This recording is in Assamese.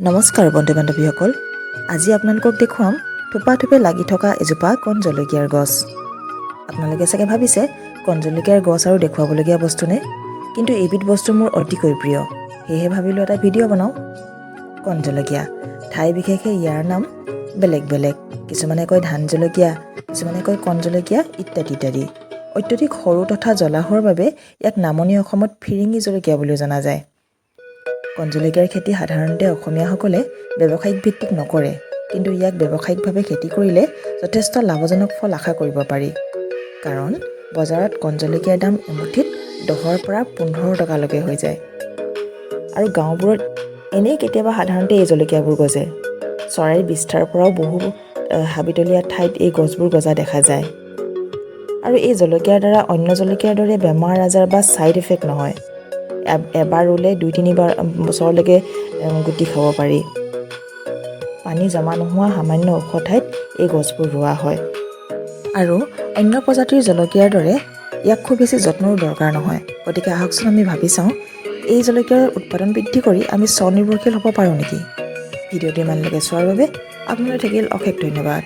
নমস্কাৰ বন্ধু বান্ধৱীসকল আজি আপোনালোকক দেখুৱাম থোপা থোপে লাগি থকা এজোপা কণ জলকীয়াৰ গছ। আপোনালোকে চাগে ভাবিছে কণ জলকীয়াৰ গছ আৰু দেখুৱাবলগীয়া বস্তু নে? কিন্তু এইবিধ বস্তু মোৰ অতিকৈ প্ৰিয়। সেয়েহে ভাবিলোঁ এটা ভিডিঅ' বনাওঁ। কণ জলকীয়া ঠাই বিশেষে ইয়াৰ নাম বেলেগ বেলেগ। কিছুমানে কয় ধান জলকীয়া কিছুমানে কয় কণ জলকীয়া ইত্যাদি ইত্যাদি। অত্যধিক সৰু তথা জ্বলা হোৱাৰ বাবে ইয়াক নামনি অসমত ফিৰিঙি জলকীয়া বুলিও জনা যায়। কণ জলকীয়াৰ খেতি সাধাৰণতে অসমীয়াসকলে ব্যৱসায়িক ভিত্তিত নকৰে। কিন্তু ইয়াক ব্যৱসায়িকভাৱে খেতি কৰিলে যথেষ্ট লাভজনক ফল আশা কৰিব পাৰি। কাৰণ বজাৰত কণ জলকীয়াৰ দাম এমুঠিত দহৰ পৰা পোন্ধৰ টকালৈকে হৈ যায়। আৰু গাঁওবোৰত এনেই কেতিয়াবা সাধাৰণতে এই জলকীয়াবোৰ গজে। চৰাইৰ বিস্তাৰ পৰাও বহু হাবিতলীয়া ঠাইত এই গছবোৰ গজা দেখা যায়। আৰু এই জলকীয়াৰ দ্বাৰা অন্য জলকীয়াৰ দৰে বেমাৰ আজাৰ বা ছাইড এফেক্ট নহয়। এবাৰ ৰুলে দুই তিনিবাৰ বছৰলৈকে গুটি খাব পাৰি। পানী জমা নোহোৱা সামান্য ওখ ঠাইত এই গছবোৰ ৰোৱা হয়। আৰু অন্য প্ৰজাতিৰ জলকীয়াৰ দৰে ইয়াক খুব বেছি যত্নৰো দৰকাৰ নহয়। গতিকে আহকচোন আমি ভাবি চাওঁ এই জলকীয়াৰ উৎপাদন বৃদ্ধি কৰি আমি স্বনিৰ্ভৰশীল হ'ব পাৰোঁ নেকি? ভিডিঅ'টো ইমানলৈকে চোৱাৰ বাবে আপোনালৈ থাকিল অশেষ ধন্যবাদ।